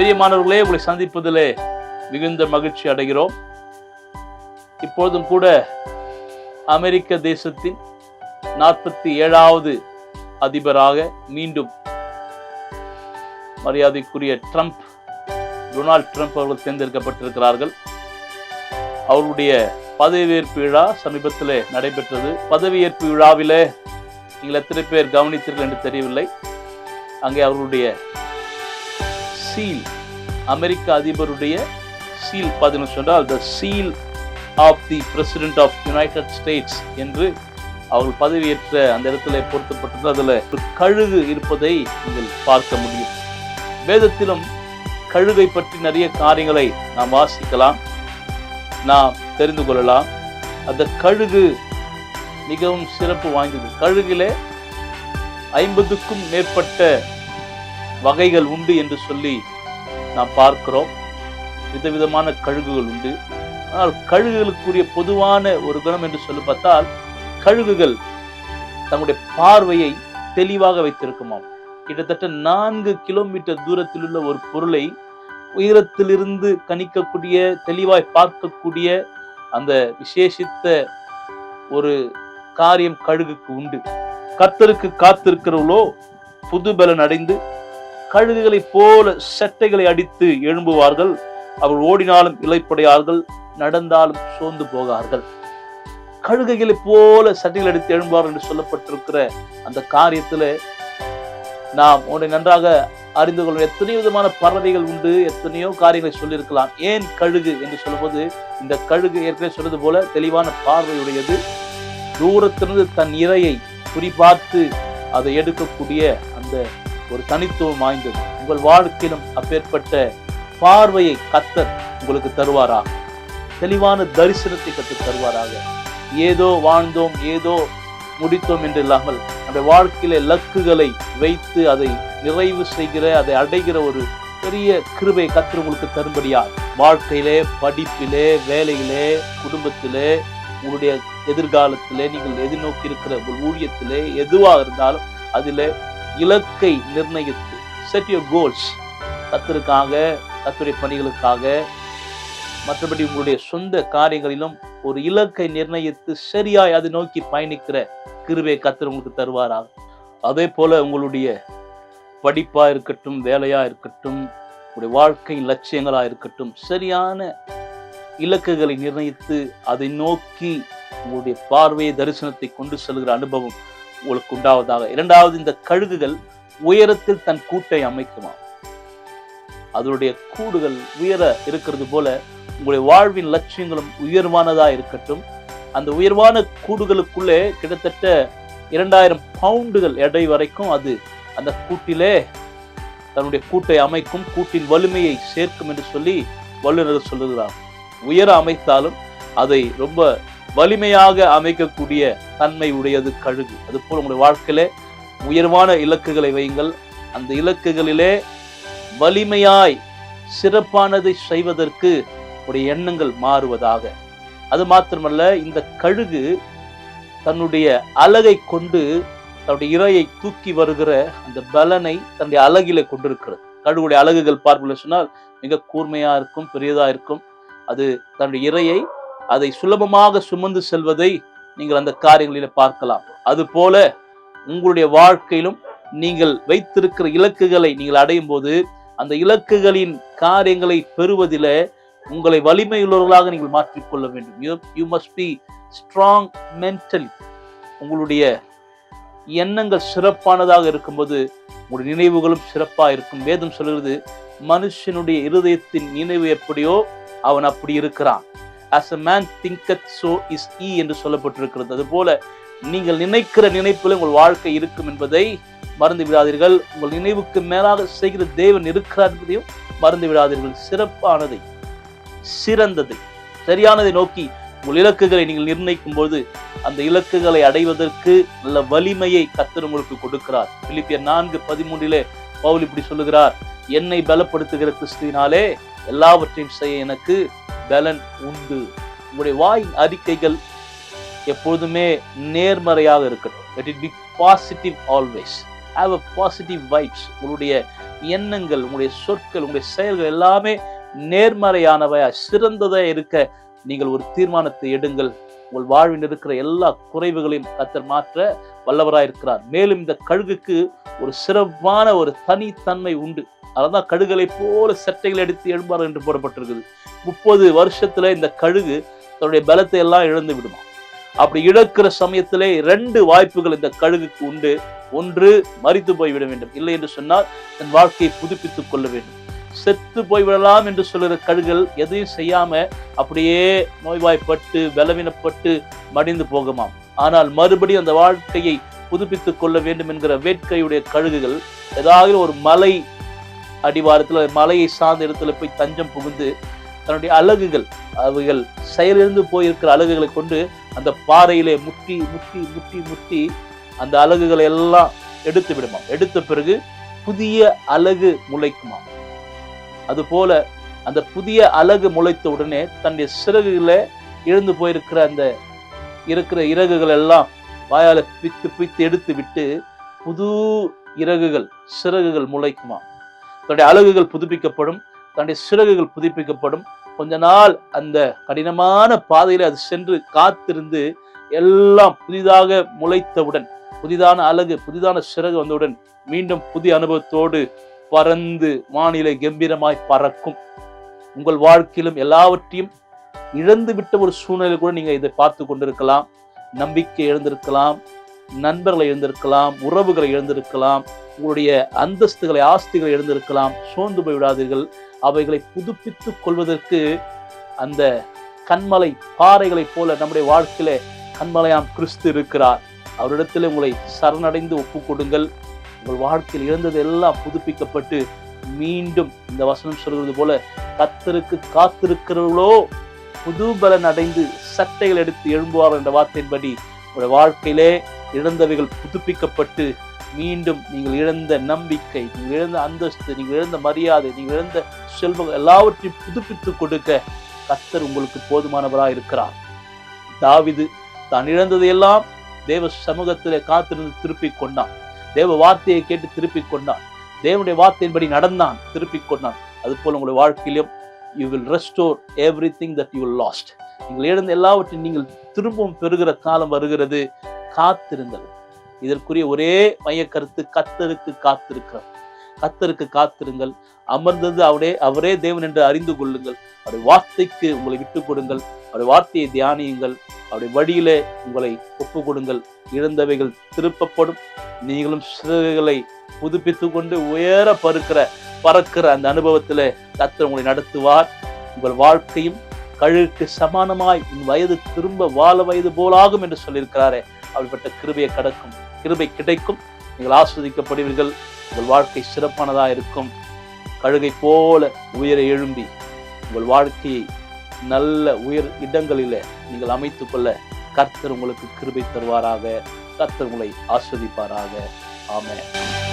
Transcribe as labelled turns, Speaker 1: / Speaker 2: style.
Speaker 1: பிரியமானவர்களே உங்களை சந்திப்பதிலே மிகுந்த மகிழ்ச்சி அடைகிறோம். இப்பொழுதும் கூட அமெரிக்க தேசத்தின் நாற்பத்தி ஏழாவது அதிபராக மீண்டும் மரியாதைக்குரிய ட்ரம்ப் டொனால்ட் ட்ரம்ப் அவர்கள் தேர்ந்தெடுக்கப்பட்டிருக்கிறார்கள். அவருடைய பதவியேற்பு விழா சமீபத்தில் நடைபெற்றது. பதவியேற்பு விழாவிலே நீங்கள் எத்தனை பேர் கவனித்தீர்கள் என்று தெரியவில்லை. அங்கே அவருடைய சீல் அமெரிக்க அதிபருடைய சீல் பார்த்தீங்கன்னு சொன்னால் the seal of the president of United States என்று அவர்கள் பதவியேற்ற அந்த இடத்துல பொருத்தப்பட்டது அதில் ஒரு கழுகு இருப்பதை நீங்கள் பார்க்க முடியும். வேதத்திலும் கழுகை பற்றி நிறைய காரியங்களை நாம் வாசிக்கலாம் நாம் தெரிந்து கொள்ளலாம். அந்த கழுகு மிகவும் சிறப்பு வாய்ந்தது. கழுகிலே ஐம்பதுக்கும் மேற்பட்ட வகைகள் உண்டு என்று சொல்லி நாம் பார்க்கிறோம். விதவிதமான கழுகுகள் உண்டு. ஆனால் கழுகுகளுக்குரிய பொதுவான ஒரு குணம் என்று சொல்லி பார்த்தால் கழுகுகள் தங்களுடைய பார்வையை தெளிவாக வைத்திருக்குமாம். கிட்டத்தட்ட நான்கு கிலோமீட்டர் தூரத்தில் உள்ள ஒரு பொருளை உயரத்திலிருந்து கணிக்கக்கூடிய தெளிவாய் பார்க்கக்கூடிய அந்த விசேஷித்த ஒரு காரியம் கழுகுக்கு உண்டு. கர்த்தருக்கு காத்திருக்கிறவளோ புது பலன் அடைந்து கழுகுகளைப் போல சட்டைகளை அடித்து எழும்புவார்கள். அவர் ஓடினாலும் இலைப்படையார்கள் நடந்தாலும் சோர்ந்து போகார்கள். கழுகுகளைப் போல சட்டைகள் அடித்து எழும்புவார் என்று சொல்லப்பட்டிருக்கிற அந்த காரியத்துல நாம் உன்னை நன்றாக அறிந்து கொள்ள எத்தனையோ விதமான பறவைகள் உண்டு எத்தனையோ காரியங்களை சொல்லியிருக்கலாம். ஏன் கழுகு என்று சொல்லும்போது இந்த கழுகு ஏற்கனவே சொன்னது போல தெளிவான பார்வையுடையது. தூரத்திலிருந்து தன் இரையை குறிபார்த்து அதை எடுக்கக்கூடிய அந்த ஒரு தனித்துவம் வாய்ந்தது. உங்கள் வாழ்க்கையிலும் அப்பேற்பட்ட பார்வையை கத்தர் உங்களுக்கு தருவாராக தெளிவான தரிசனத்தை கத்தர் தருவாராக. ஏதோ வாழ்ந்தோம் ஏதோ முடித்தோம் என்று இல்லாமல் அந்த வாழ்க்கையில லக்குகளை வைத்து அதை நிறைவு செய்கிற அதை அடைகிற ஒரு பெரிய கிருபை கத்தர் உங்களுக்கு தரும்படியா வாழ்க்கையிலே படிப்பிலே வேலையிலே குடும்பத்திலே உங்களுடைய எதிர்காலத்திலே நீங்கள் எதிர்நோக்கி இருக்கிற உங்கள் ஊழியத்திலே எதுவாக இருந்தாலும் அதில் இலக்கை நிர்ணயித்து செட் யூர் கோல்ஸ் கத்தருக்காக கத்துரை பணிகளுக்காக மற்றபடி உங்களுடைய சொந்த காரியங்களிலும் ஒரு இலக்கை நிர்ணயித்து சரியாய் அதை நோக்கி பயணிக்கிற கிருவே கத்தர் உங்களுக்கு தருவாராக. அதே போல உங்களுடைய படிப்பா இருக்கட்டும் வேலையா இருக்கட்டும் உங்களுடைய வாழ்க்கை லட்சியங்களா இருக்கட்டும் சரியான இலக்குகளை நிர்ணயித்து அதை நோக்கி உங்களுடைய பார்வையை தரிசனத்தை கொண்டு செல்கிற அனுபவம் உங்களுக்கு உண்டாவதாக இரண்டாவது இந்த கழுகுகள் உயரத்தில் தன் கூட்டை அமைக்குமா? அதனுடைய கூடுகள் உயர இருக்கிறது போல உங்களுடைய வாழ்வின் லட்சியங்களும் உயர்வானதா இருக்கட்டும். அந்த உயர்வான கூடுகளுக்குள்ளே கிட்டத்தட்ட இரண்டாயிரம் பவுண்டுகள் எடை வரைக்கும் அது அந்த கூட்டிலே தன்னுடைய கூட்டை அமைக்கும் கூட்டின் வலிமையை சேர்க்கும் என்று சொல்லி வல்லுநர் சொல்லுகிறார். உயர அமைத்தாலும் அதை ரொம்ப வலிமையாக அமைக்கக்கூடிய தன்மை உடையது கழுகு. அதுபோல் உங்களுடைய வாழ்க்கையில உயர்வான இலக்குகளை வையுங்கள். அந்த இலக்குகளிலே வலிமையாய் சிறப்பானதை செய்வதற்கு உடைய எண்ணங்கள் மாறுவதாக. அது மாத்திரமல்ல இந்த கழுகு தன்னுடைய அழகை கொண்டு தன்னுடைய இரையை தூக்கி வருகிற அந்த பலனை தன்னுடைய அழகில கொண்டிருக்கிறது. கழுகுடைய அழகுகள் பார்க்கல சொன்னால் மிக கூர்மையா இருக்கும் பெரியதா இருக்கும். அது தன்னுடைய இரையை அதை சுலபமாக சுமந்து செல்வதை நீங்கள் அந்த காரியங்களில் பார்க்கலாம். அதுபோல உங்களுடைய வாழ்க்கையிலும் நீங்கள் வைத்திருக்கிற இலக்குகளை நீங்கள் அடையும் போது அந்த இலக்குகளின் காரியங்களை பெறுவதில உங்களை வலிமையுள்ளவர்களாக நீங்கள் மாற்றிக்கொள்ள வேண்டும். You you must be strong mentally உங்களுடைய எண்ணங்கள் சிறப்பானதாக இருக்கும்போது உங்களுடைய நினைவுகளும் சிறப்பாக இருக்கும். வேதம் சொல்கிறது மனுஷனுடைய இருதயத்தின் நினைவு எப்படியோ அவன் அப்படி இருக்கிறான். As a man thinketh so is he என்று சொல்லப்பட்டிருக்கிறது. அதுபோல நீங்கள் நினைக்கிற நினைப்பில் உங்கள் வாழ்க்கை இருக்கும் என்பதை மறந்து விடாதீர்கள். உங்கள் நினைவுக்கு மேலாக செய்கிற தேவன் இருக்கிறார் என்பதையும் மறந்து விடாதீர்கள். சிறப்பானதை சிறந்ததை சரியானதை நோக்கி உங்கள் இலக்குகளை நீங்கள் நிர்ணயிக்கும் போது அந்த இலக்குகளை அடைவதற்கு நல்ல வலிமையை கத்தர் உங்களுக்கு கொடுக்கிறார். பிலிப்பியர் நான்கு பதிமூன்றிலே பவுல் இப்படி சொல்லுகிறார் என்னை பலப்படுத்துகிற கிறிஸ்துவினாலே எல்லாவற்றையும் செய்ய எனக்கு பலன் உண்டு. உங்களுடைய வாய் அறிக்கைகள் எப்பொழுதுமே நேர்மறையாக இருக்கட்டும். Let it positive always have a positive vibes உங்களுடைய எண்ணங்கள் உங்களுடைய சொற்கள் உங்களுடைய செயல்கள் எல்லாமே நேர்மறையானவையா சிறந்ததாக இருக்க நீங்கள் ஒரு தீர்மானத்தை எடுங்கள். உங்கள் வாழ்வில் இருக்கிற எல்லா குறைவுகளையும் கத்தர் மாற்ற வல்லவராக இருக்கிறார் மேலும் இந்த கழுகுக்கு ஒரு சிறப்பான ஒரு தனித்தன்மை உண்டு. அதான் கழுகளை போல சட்டைகள் எடுத்து எழும்பார் என்று போடப்பட்டிருக்குது. முப்பது வருஷத்துல இந்த கழுகு தன்னுடைய பலத்தை எல்லாம் இழந்து விடுமா? அப்படி இழக்கிற சமயத்திலே ரெண்டு வாய்ப்புகள் இந்த கழுகுக்கு உண்டு. ஒன்று மறித்து போய்விட வேண்டும். இல்லை என்று சொன்னால் தன் வாழ்க்கையை புதுப்பித்துக் கொள்ள வேண்டும். செத்து போய்விடலாம் என்று சொல்லுகிற கழுகுகள் எதையும் செய்யாம அப்படியே நோய்வாய்ப்பட்டு பலவீனப்பட்டு மடிந்து போகுமாம். ஆனால் மறுபடியும் அந்த வாழ்க்கையை புதுப்பித்துக் கொள்ள வேண்டும் என்கிற வேட்கையுடைய கழுகுகள் ஏதாவது ஒரு மலை அடிவாரத்தில் மலையை சார்ந்த இடத்துல போய் தஞ்சம் புகுந்து தன்னுடைய அலகுகள் அவைகள் செயலிருந்து போயிருக்கிற அழகுகளை கொண்டு அந்த பாறையிலே முட்டி முட்டி முட்டி முட்டி அந்த அலகுகளை எல்லாம் எடுத்து விடுமாம் எடுத்த பிறகு புதிய அலகு முளைக்குமாம் அதுபோல அந்த புதிய அலகு முளைத்த உடனே தன்னுடைய சிறகுகளை இழந்து போயிருக்கிற அந்த இருக்கிற இறகுகள் எல்லாம் வாயால் பித்து பித்து எடுத்து விட்டு புது இறகுகள் சிறகுகள் முளைக்குமாம் தன்னுடைய அலகுகள் புதுப்பிக்கப்படும் தன்னுடைய சிறகுகள் புதுப்பிக்கப்படும். கொஞ்ச நாள் அந்த கடினமான பாதையில் அது சென்று காத்திருந்து எல்லாம் புதிதாக முளைத்தவுடன் புதிதான அழகு புதிதான சிறகு வந்தவுடன் மீண்டும் புதிய அனுபவத்தோடு பறந்து வானிலை கம்பீரமாய் பறக்கும். உங்கள் வாழ்க்கையிலும் எல்லாவற்றையும் இழந்து விட்ட ஒரு சூழ்நிலை கூட நீங்கள் இதை பார்த்து கொண்டிருக்கலாம். நம்பிக்கை இழந்திருக்கலாம். நண்பர்களை இழந்திருக்கலாம் உறவுகளை இழந்திருக்கலாம் உங்களுடைய அந்தஸ்துகளை ஆஸ்திகளை இழந்திருக்கலாம் சோர்ந்து போய் விடாதீர்கள். அவைகளை புதுப்பித்துக் கொள்வதற்கு அந்த கண்மலை பாறைகளைப் போல நம்முடைய வாழ்க்கையில கண்மலையாம் கிறிஸ்து இருக்கிறார். அவரிடத்தில் உங்களை சரணடைந்து ஒப்பு கொடுங்கள். உங்கள் வாழ்க்கையில் இழந்தது எல்லாம் புதுப்பிக்கப்பட்டு மீண்டும் இந்த வசனம் சொல்கிறது போல கத்தருக்கு காத்திருக்கிறவர்களோ புது பலன் அடைந்து சட்டைகள் எடுத்து எழும்புவார் என்ற வார்த்தையின்படி உங்களுடைய வாழ்க்கையிலே இழந்தவைகள் புதுப்பிக்கப்பட்டு மீண்டும் நீங்கள் இழந்த நம்பிக்கை நீங்கள் இழந்த அந்தஸ்து நீங்கள் இழந்த மரியாதை நீங்கள் இழந்த செல்வம் எல்லாவற்றையும் புதுப்பித்து கொடுக்க கத்தர் உங்களுக்கு போதுமானவராக இருக்கிறார். தாவிது தான் இழந்ததையெல்லாம் தேவ சமூகத்திலே காத்திருந்து திருப்பி கொண்டான். தேவ வார்த்தையை கேட்டு திருப்பி கொண்டான். தேவனுடைய வார்த்தையின்படி நடந்தான் திருப்பி கொண்டான். அது போல உங்களுடைய வாழ்க்கையிலும் you will restore everything that you lost நீங்கள் இழந்த எல்லாவற்றையும் நீங்கள் திரும்பவும் பெறுகிற காலம் வருகிறது. காத்திருங்கள் இதற்குரிய ஒரே மைய கருத்து கத்தருக்கு காத்திருக்கிறார். கத்தருக்கு காத்திருங்கள். அமர்ந்தது அவரே அவரே தேவன் என்று அறிந்து கொள்ளுங்கள். அவருடைய வார்த்தைக்கு உங்களை விட்டு கொடுங்கள். அவருடைய வார்த்தையை தியானியுங்கள். அவருடைய வழியிலே உங்களை ஒப்பு கொடுங்கள் இழந்தவைகள் திருப்பப்படும். நீங்களும் சிறகுகளை புதுப்பித்து கொண்டு உயர பறுக்கிற பறக்கிற அந்த அனுபவத்தில் கத்தர் உங்களை நடத்துவார். உங்கள் வாழ்க்கையும் கழுகுக்கு சமானமாய் உன் வயது திரும்ப வாழ வயது போலாகும் என்று சொல்லியிருக்கிறாரே. அப்படிப்பட்ட கிருபையை கடக்கும். கிருபை கிடைக்கும். நீங்கள் ஆஸ்வதிக்கப்படுவீர்கள். உங்கள் வாழ்க்கை சிறப்பானதாக இருக்கும். கழுகை போல உயர எழும்பி உங்கள் வாழ்க்கையை நல்ல உயர் இடங்களில் நீங்கள் அமைத்து கொள்ள கர்த்தர் உங்களுக்கு கிருபை தருவாராக. கர்த்தர் உங்களை ஆஸ்வதிப்பாராக. ஆமே